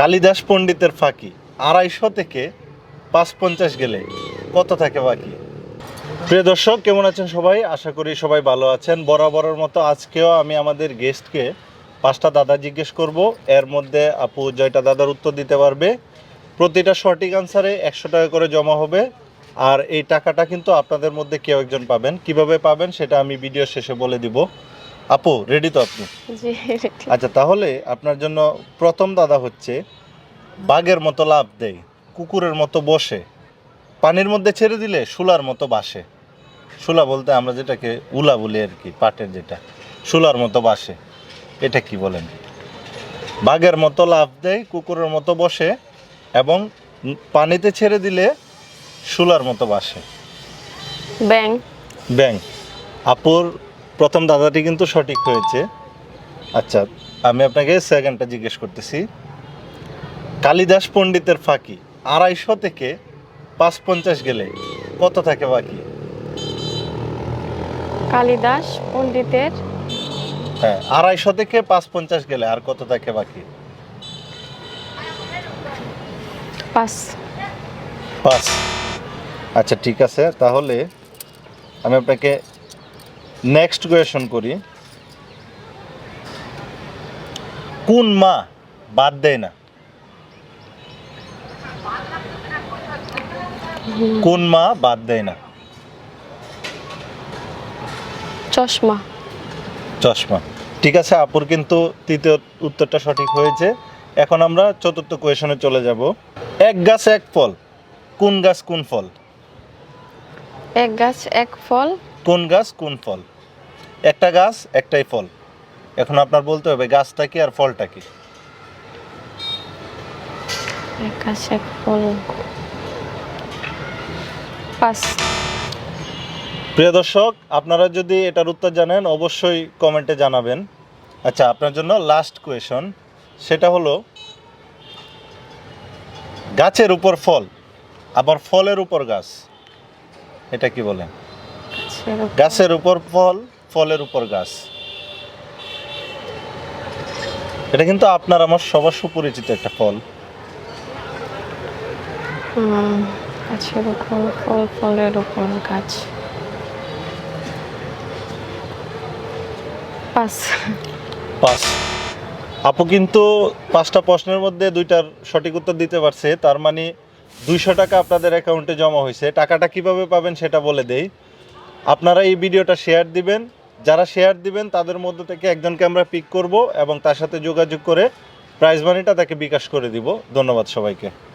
কালিদাস পণ্ডিতের ফাঁকি। আড়াইশো থেকে পাঁচ পঞ্চাশ গেলে কত থাকে বাকি? প্রিয় দর্শক, কেমন আছেন সবাই? আশা করি সবাই ভালো আছেন। বরাবরের মতো আজকেও আমি আমাদের গেস্টকে পাঁচটা দাদা জিজ্ঞেস করব। এর মধ্যে আপু জয়টা দাদার উত্তর দিতে পারবে। প্রতিটা সঠিক আনসারে একশো টাকা করে জমা হবে। আর এই টাকাটা কিন্তু আপনাদের মধ্যে কেউ একজন পাবেন। কীভাবে পাবেন সেটা আমি ভিডিও শেষে বলে দিব। আপু রেডি তো আপনি? আচ্ছা তাহলে আপনার জন্য প্রথম দাদা হচ্ছে বাঘের মতো লাভ দেয় কুকুরের মতো বসে পানির মধ্যে ছেড়ে দিলে শুলার মতো বাসে। শুলা বলতে আমরা যেটাকে উলা বলি আর কি পাটের যেটা শুলার মতো বাসে। এটা কি বলেন? বাঘের মতো লাভ দেয় কুকুরের মতো বসে এবং পানিতে ছেড়ে দিলে শুলার মতো বাসে। ব্যাং। ব্যাং। আপুর প্রথম দাদাটি কিন্তু সঠিক হয়েছে। আচ্ছা আমি আপনাকে সেকেন্ডটা জিজ্ঞেস করতেছি। কালিদাস পণ্ডিতের ফাঁকি আড়াইশো থেকে পাঁচ পঞ্চাশ গেলে কত থাকে বাকি? কালিদাস পণ্ডিতের? হ্যাঁ আড়াইশো থেকে পাঁচ পঞ্চাশ গেলে আর কত থাকে বাকি? পাস পাঁচ। আচ্ছা ঠিক আছে। তাহলে আমি আপনাকে নেক্সট কোয়েশন করি। কোন মা বাদ দেয় না? কোন মা বাদ দেয় না? চশমা। চশমা। ঠিক আছে আপুর কিন্তু তৃতীয় উত্তরটা সঠিক হয়েছে। এখন আমরা চতুর্থ কোয়েশনে চলে যাব। এক গাছ এক ফল। কোন গাছ কোন ফল? এক গাছ এক ফল। কোন গাছ কোন ফল? একটা গাছ একটাই ফল। এখন আপনার বলতে হবে গাছটা কি আর ফলটা কি? প্রিয় দর্শক আপনারা যদি এটার উত্তর জানেন অবশ্যই কমেন্টে জানাবেন। আচ্ছা আপনার জন্য লাস্ট কোয়েশন সেটা হলো গাছের উপর ফল আবার ফলের উপর গাছ এটা কি বলেন? গাছের উপর। ফল ফলের উপর গাছ। এটা কিন্তু আপনার আমার সবার সুপরিচিত একটা ফল। গাছের উপর ফল ফলের উপর গাছ। পাস পাঁচ। আপু কিন্তু পাঁচটা প্রশ্নের মধ্যে দুইটার সঠিক উত্তর দিতে পারছে তার মানে দুইশো টাকা আপনাদের অ্যাকাউন্টে জমা হয়েছে। টাকাটা কীভাবে পাবেন সেটা বলে দেই। আপনারা এই ভিডিওটা শেয়ার দিবেন। যারা শেয়ার দিবেন, তাদের মধ্যে থেকে একজনকে আমরা পিক করব এবং তার সাথে যোগাযোগ করে প্রাইজ মানিটা তাকে বিকাশ করে দিব। ধন্যবাদ সবাইকে।